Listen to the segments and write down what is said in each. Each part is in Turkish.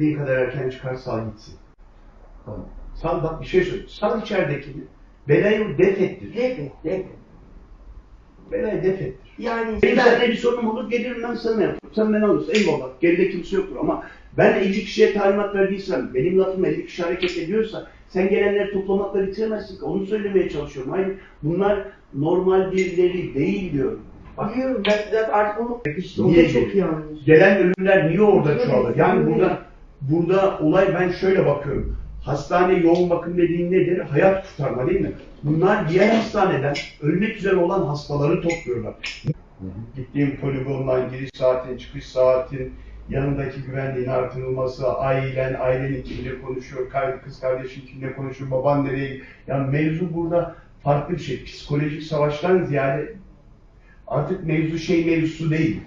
Salabildiğin kadar erken çıkar sal gitsin. Tamam. Sal bak bir şey söyle. Sal içeridekini. Belayı def ettir. Evet, evet. Belayı def ettir. Yani Benim ben- seninle bir sorunum olur gelirim ben sana yaparım. Sen beni alırsın eyvallah. Geride kimse yoktur ama ben 50 kişiye talimat verdiysem, benim lafım 50 kişi hareket ediyorsa sen gelenleri toplamakla bitiremezsin ki. Onu söylemeye çalışıyorum. Hayır bunlar normal birileri değil diyorum. Biliyorum ben artık onu işte o Niye çok yanlış. gelen ölümler niye orada çoğalır? Yani burada burada olay ben şöyle bakıyorum. Hastane yoğun bakım dediğin nedir? Hayat kurtarma değil mi? Bunlar diğer hastaneden ölmek üzere olan hastaları topluyorlar. Gittiğim poligondan giriş saatin, çıkış saatin, yanındaki güvenliğin artırılması, ailen, ailenin kimle konuşuyor, kız kardeşin kimle konuşuyor, baban nereye Yani mevzu burada farklı bir şey. Psikolojik savaştan ziyade artık mevzu şey mevzusu değil.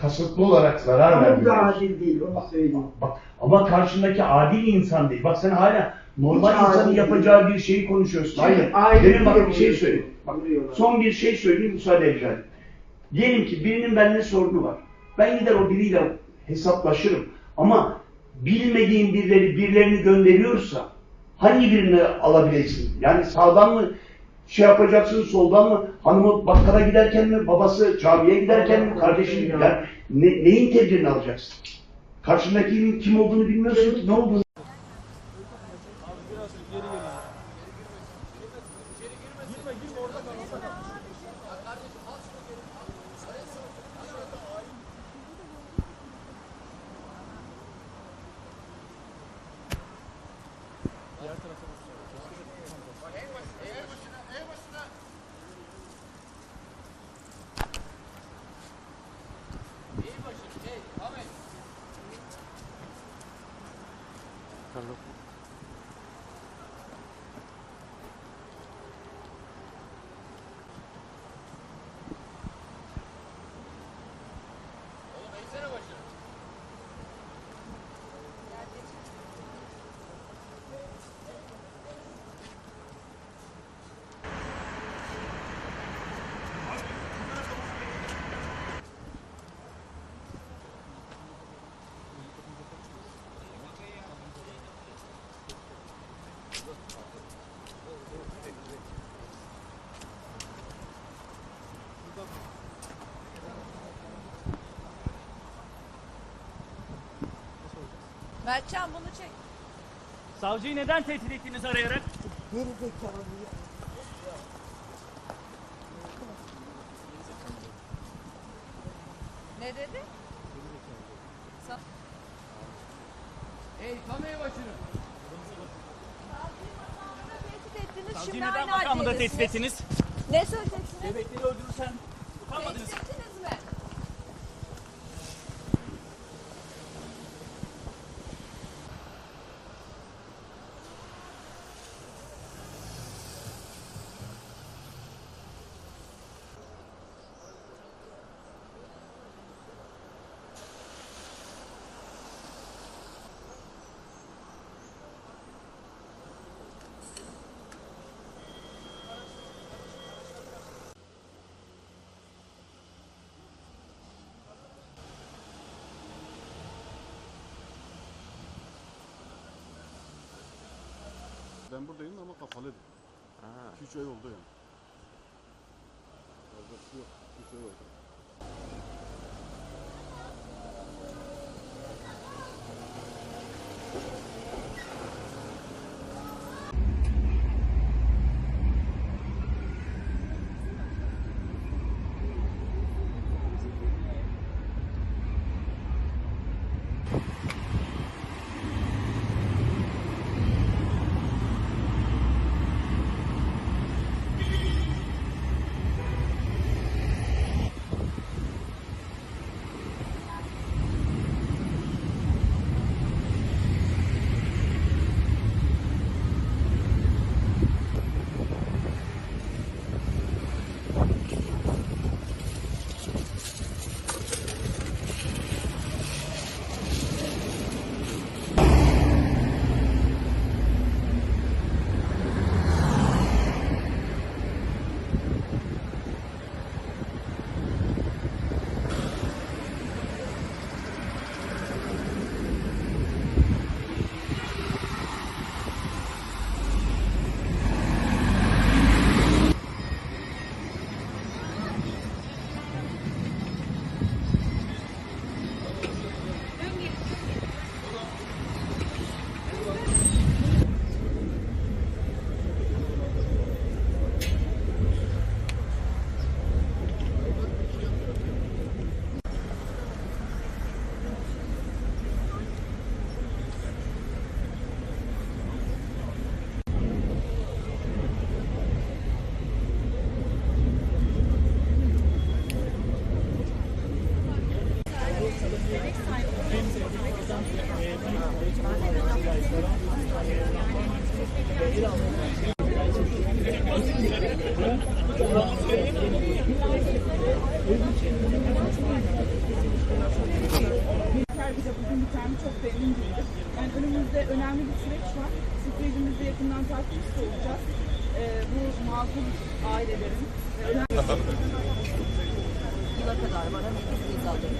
Kasıtlı olarak zarar Ama bu da adil değil onu söyleyeyim. Bak, ama karşındaki adil insan değil. Bak sen hala normal Hiç insanın yapacağı bir şeyi konuşuyorsun. Hayır. aile Demin bak bir şey söyleyeyim. Bak, son bir şey söyleyeyim müsaade edeceğim. Diyelim ki birinin benimle sorunu var. Ben gider o biriyle hesaplaşırım. Ama bilmediğim birileri birilerini gönderiyorsa hangi birini alabileceksin? Yani sağdan mı şey yapacaksın, soldan mı? Hanımı bakkala giderken mi, babası camiye giderken mi, kardeşin yani ne, neyin tedbirini alacaksın? Karşındakinin kim olduğunu bilmiyorsun ne olduğunu Mertcan bunu çek. Savcıyı neden tehdit ettiniz arayarak? Geri zekalı ya. Ne dedi? Sa- Ey ev başını. tehdit ettiniz. Savcıyı Şimdi neden aynı makamında haldeydiniz. tehdit ettiniz? Ne söyleyeceksiniz? Bebekleri öldürürsen utanmadınız. Tehdit Ben buradayım ama kapalıydı. 2-3 ay oldu yani. Fazlası yok. 2-3 ay oldu. Çok memnun değilim. Yani önümüzde önemli bir süreç var. Sürecimizi yakından takipçisi olacağız. Bu mağdur ailelerin önemli Yıla kadar var. Hani biz aldık.